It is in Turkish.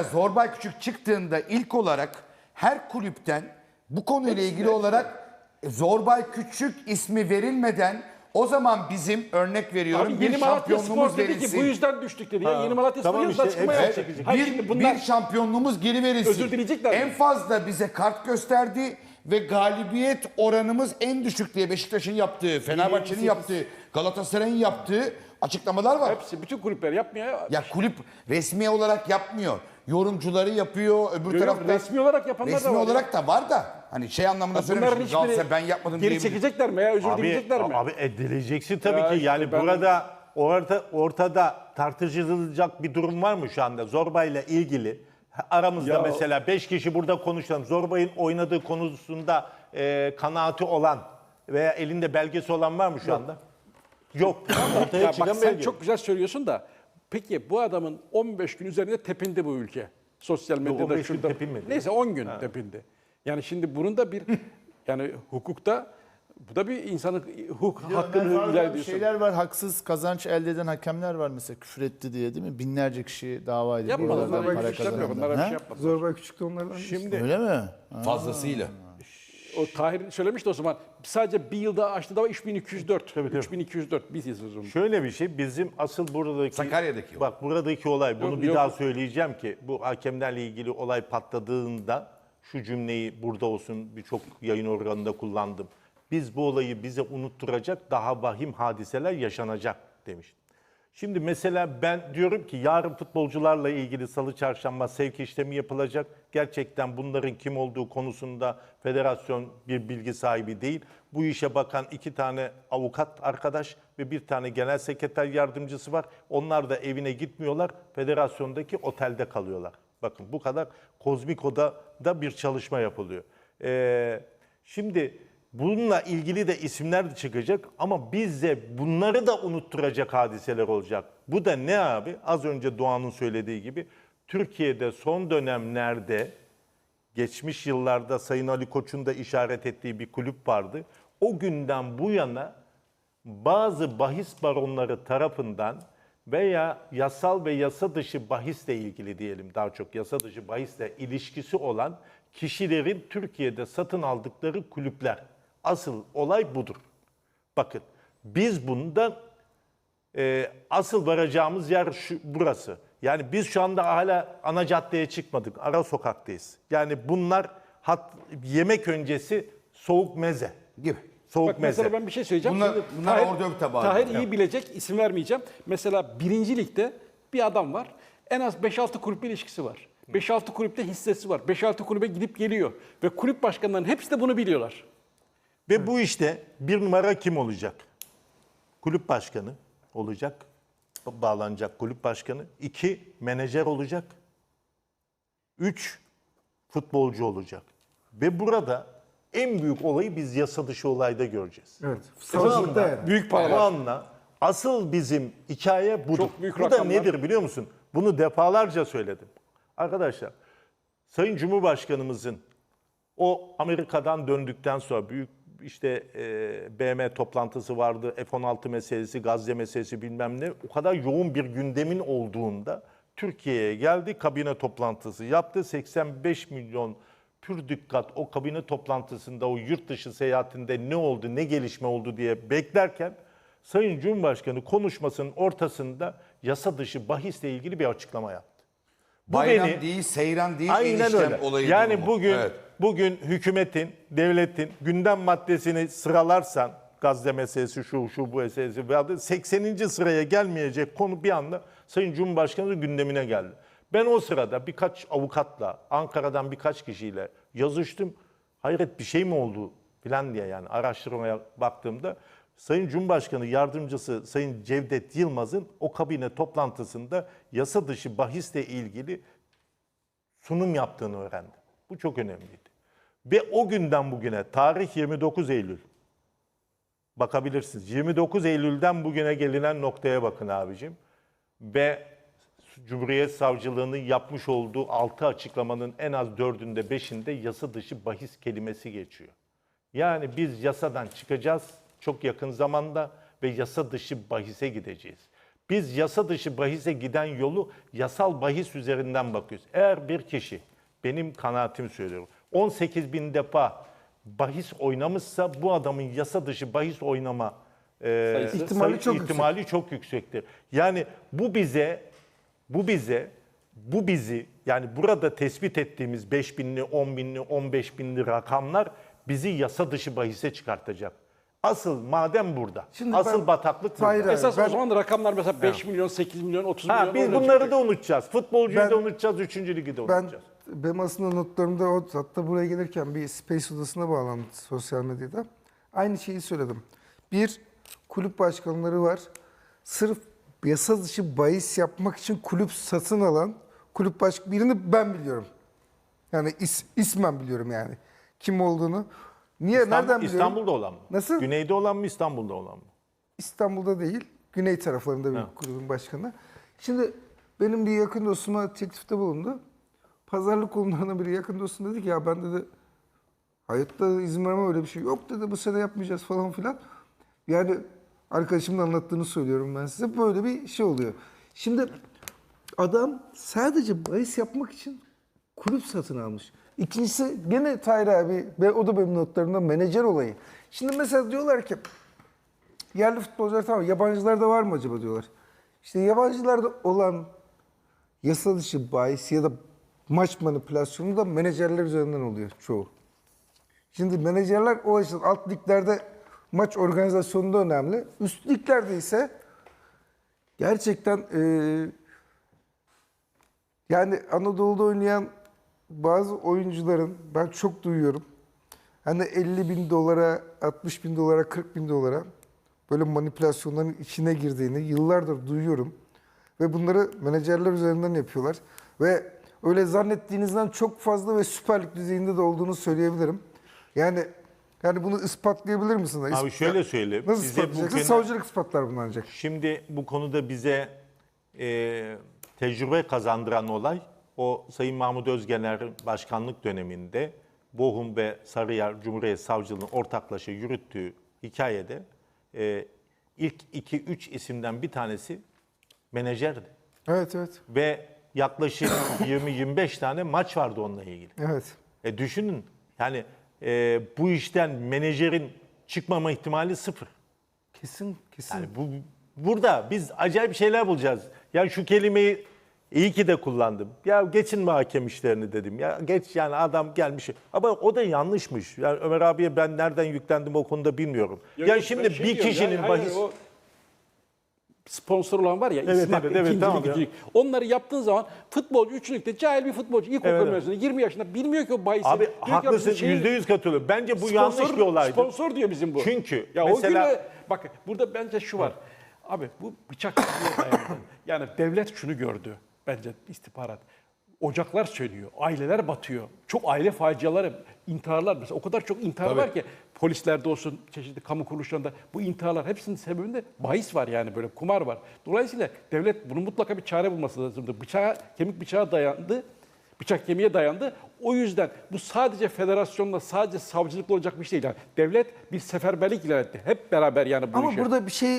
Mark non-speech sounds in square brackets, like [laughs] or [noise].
Zorbay Küçük çıktığında ilk olarak her kulüpten bu konuyla ilgili olarak e, Zorbay Küçük ismi verilmeden o zaman bizim örnek veriyorum Abi bir Yeni Malatya şampiyonluğumuz Spor dedi ki bu yüzden düştük dedi. Ya. Yeni Malatya Tamam Spor işte, yazıda açıklama hepsi- yapacak. Hayır, bir, şimdi bunlar bir şampiyonluğumuz geri verilsin. Özür dileyecekler En fazla bize kart gösterdi ve galibiyet oranımız en düşük diye Beşiktaş'ın yaptığı, Fenerbahçe'nin yaptığı, Galatasaray'ın yaptığı açıklamalar var. hepsi bütün kulüpler yapmıyor. ya. Ya kulüp resmi olarak yapmıyor. Yorumcuları yapıyor, öbür tarafta resmi olarak yapanlar da resmi var ya. olarak da var da hani şey anlamında Bunların söylemiştim. hiçbiri Galatasaray ben yapmadım geri çekecekler mi ya? Özür Abi, dileyecekler mi? abi e, dileyeceksin tabii Ya ki. işte Yani ben- burada orta, ortada tartışılacak bir durum var mı şu anda Zorba ile ilgili? Aramızda Ya mesela 5 kişi burada konuşalım. Zorba'nın oynadığı konusunda e, kanaati olan veya elinde belgesi olan var mı şu anda? Yok. Ortaya Ya bak sen belge. çok güzel söylüyorsun da peki bu adamın 15 gün üzerinde tepindi bu ülke. Sosyal medyada 15 gün şurada. tepinmedi. Neyse 10 gün tepindi. Yani şimdi bunun da bir [laughs] yani hukukta bu da bir insanın hukuk hakkını ihlal ediyorsun. şeyler var haksız kazanç elde eden hakemler var mesela küfür etti diye değil mi? Binlerce kişi dava edildi. Yapmadı. oralardan Bunlar para hiç yapmıyor. kazananlar. Bunlar bir şey yapmadı. Zorbay Küçük de onlardan. Şimdi Öyle mi? Fazlasıyla. O Tahir söylemişti o zaman sadece bir yılda açtı da 3204. Tabii, tabii. 3204 bir sezon. Şöyle bir şey bizim asıl buradaki Sakarya'daki bak buradaki olay bunu Yok, bir yok. daha söyleyeceğim ki bu hakemlerle ilgili olay patladığında şu cümleyi burada olsun birçok yayın organında kullandım. Biz bu olayı bize unutturacak daha vahim hadiseler yaşanacak demiştim. Şimdi mesela ben diyorum ki yarın futbolcularla ilgili salı çarşamba sevk işlemi yapılacak. Gerçekten bunların kim olduğu konusunda federasyon bir bilgi sahibi değil. Bu işe bakan iki tane avukat arkadaş ve bir tane genel sekreter yardımcısı var. Onlar da evine gitmiyorlar. Federasyondaki otelde kalıyorlar. Bakın bu kadar Kozmiko'da da bir çalışma yapılıyor. Ee, şimdi Bununla ilgili de isimler de çıkacak ama bize bunları da unutturacak hadiseler olacak. Bu da ne abi? Az önce Doğan'ın söylediği gibi Türkiye'de son dönemlerde geçmiş yıllarda Sayın Ali Koç'un da işaret ettiği bir kulüp vardı. O günden bu yana bazı bahis baronları tarafından veya yasal ve yasa dışı bahisle ilgili diyelim daha çok yasa dışı bahisle ilişkisi olan kişilerin Türkiye'de satın aldıkları kulüpler. Asıl olay budur. Bakın biz bundan e, asıl varacağımız yer şu, burası. Yani biz şu anda hala ana caddeye çıkmadık. Ara sokaktayız. Yani bunlar hat, yemek öncesi soğuk meze. Gibi. Soğuk Bak meze. mesela ben bir şey söyleyeceğim. Bunlar- Şimdi bunlar Tahir- tabağı. Tahir iyi bilecek, isim vermeyeceğim. Mesela birinci ligde bir adam var. En az 5-6 kulüple ilişkisi var. 5-6 kulüpte hissesi var. 5-6 kulübe gidip geliyor. Ve kulüp başkanlarının hepsi de bunu biliyorlar. Ve bu işte bir numara kim olacak? Kulüp başkanı olacak. Bağlanacak kulüp başkanı. İki, menajer olacak. Üç, futbolcu olacak. Ve burada en büyük olayı biz yasa dışı olayda göreceğiz. Evet. Savaşlıkta yani. Büyük paralar. anla asıl bizim hikaye budur. Çok büyük Bu da rakamlar. nedir biliyor musun? Bunu defalarca söyledim. Arkadaşlar, Sayın Cumhurbaşkanımızın o Amerika'dan döndükten sonra büyük işte e, BM toplantısı vardı, F-16 meselesi, Gazze meselesi bilmem ne. O kadar yoğun bir gündemin olduğunda Türkiye'ye geldi, kabine toplantısı yaptı. 85 milyon pür dikkat o kabine toplantısında, o yurt dışı seyahatinde ne oldu, ne gelişme oldu diye beklerken Sayın Cumhurbaşkanı konuşmasının ortasında yasa dışı bahisle ilgili bir açıklama yaptı. Bu Bayram beni- değil, seyran değil, Aynen öyle. olayı yani bugün Evet. Bugün hükümetin, devletin gündem maddesini sıralarsan Gazze meselesi şu şu bu meselesi veya da 80. sıraya gelmeyecek konu bir anda Sayın Cumhurbaşkanı gündemine geldi. Ben o sırada birkaç avukatla, Ankara'dan birkaç kişiyle yazıştım. Hayret bir şey mi oldu filan diye yani araştırmaya baktığımda Sayın Cumhurbaşkanı Yardımcısı Sayın Cevdet Yılmaz'ın o kabine toplantısında yasa dışı bahisle ilgili sunum yaptığını öğrendim. Bu çok önemliydi. Ve o günden bugüne tarih 29 Eylül. Bakabilirsiniz. 29 Eylül'den bugüne gelinen noktaya bakın abicim. Ve Cumhuriyet Savcılığı'nın yapmış olduğu 6 açıklamanın en az 4'ünde 5'inde yasa dışı bahis kelimesi geçiyor. Yani biz yasadan çıkacağız çok yakın zamanda ve yasa dışı bahise gideceğiz. Biz yasa dışı bahise giden yolu yasal bahis üzerinden bakıyoruz. Eğer bir kişi, benim kanaatim söylüyorum, 18 bin defa bahis oynamışsa bu adamın yasa dışı bahis oynama e, Sayısı. İhtimali çok yüksek. ihtimali çok yüksektir. Yani bu bize bu bize bu bizi yani burada tespit ettiğimiz 5 binli, 10 binli, 15 binli rakamlar bizi yasa dışı bahise çıkartacak. Asıl madem burada. Şimdi asıl ben- bataklık burada. Hayır, hayır. Esas Ben- o zaman rakamlar mesela 5 milyon, 8 milyon, 30 Ha, milyon. biz bunları çıkıyor. da unutacağız. Futbolcuyu Ben- da unutacağız, 3. ligi de Ben unutacağız. Benim aslında notlarımda o hatta buraya gelirken bir Space odasına bağlandı sosyal medyada. Aynı şeyi söyledim. Bir kulüp başkanları var. Sırf yasa dışı bahis yapmak için kulüp satın alan kulüp baş birini ben biliyorum. Yani is, ismen biliyorum yani. Kim olduğunu. Niye? İstanbul- nereden biliyorum? İstanbul'da olan mı? Nasıl? Güneyde olan mı, İstanbul'da olan mı? İstanbul'da değil, güney taraflarında bir Ha. kulübün başkanı. Şimdi benim bir yakın dostuma teklifte bulundu. Pazarlık konularından biri yakın dostum dedi ki ya ben dedi hayatta izin vermem öyle bir şey. Yok dedi bu sene yapmayacağız falan filan. Yani arkadaşımın anlattığını söylüyorum ben size. Böyle bir şey oluyor. Şimdi adam sadece bahis yapmak için kulüp satın almış. İkincisi gene Tahir abi ve o da benim notlarımda menajer olayı. Şimdi mesela diyorlar ki yerli futbolcular tamam yabancılarda var mı acaba diyorlar. İşte yabancılarda olan yasa dışı bahis ya da maç manipülasyonu da menajerler üzerinden oluyor çoğu. Şimdi menajerler o açıdan alt liglerde maç organizasyonunda önemli. Üst liglerde ise gerçekten eee, yani Anadolu'da oynayan bazı oyuncuların ben çok duyuyorum. Hani 50 bin dolara, 60 bin dolara, 40 bin dolara böyle manipülasyonların içine girdiğini yıllardır duyuyorum. Ve bunları menajerler üzerinden yapıyorlar. Ve öyle zannettiğinizden çok fazla ve Süper Lig düzeyinde de olduğunu söyleyebilirim. Yani yani bunu ispatlayabilir misiniz? Abi şöyle söyleyeyim. Nasıl Bize bu ispatlayacaksın? konu- Savcılık ispatlar bunu ancak. Şimdi bu konuda bize e, tecrübe kazandıran olay o Sayın Mahmut Özgener'in başkanlık döneminde Bochum ve Sarıyer Cumhuriyet Savcılığı'nın ortaklaşa yürüttüğü hikayede e, ilk 2-3 isimden bir tanesi menajerdi. Evet evet. Ve yaklaşık [laughs] 20-25 tane maç vardı onunla ilgili. Evet. E düşünün yani e, bu işten menajerin çıkmama ihtimali sıfır. Kesin kesin. Yani bu burada biz acayip şeyler bulacağız. Yani şu kelimeyi iyi ki de kullandım. Ya geçin mi hakem işlerini dedim. Ya geç yani adam gelmiş. Ama o da yanlışmış. Yani Ömer abiye ben nereden yüklendim o konuda bilmiyorum. Yani yok, şimdi şey bir diyorum, kişinin yani hayır, bahis o sponsor olan var ya Evet, İsmail, evet, evet, ikinci tamam lig, ya. Onları yaptığın zaman futbolcu üçüncülükte cahil bir futbolcu ilkokul Evet, mezunu 20 yaşında bilmiyor ki o bahisi. Abi Diyor ki haklısın bizim şey- yüzde yüz katılıyorum. Bence bu sponsor- yanlış bir olaydı. Sponsor diyor bizim bu. Çünkü ya mesela- o güne bak burada bence şu var. Abi bu bıçak dayandı. [laughs] Yani devlet şunu gördü bence istihbarat. Ocaklar sönüyor, aileler batıyor. Çok aile faciaları, intiharlar mesela o kadar çok intihar var ki polislerde olsun, çeşitli kamu kuruluşlarında bu intiharlar hepsinin sebebinde bahis var yani böyle kumar var. Dolayısıyla devlet bunun mutlaka bir çare bulması lazımdı. Bıçağa, kemik bıçağa dayandı. Bıçak kemiğe dayandı. O yüzden bu sadece federasyonla, sadece savcılıkla olacak bir şey değil. Yani devlet bir seferberlik ilan etti. Hep beraber yani bu Ama işi. burada bir şey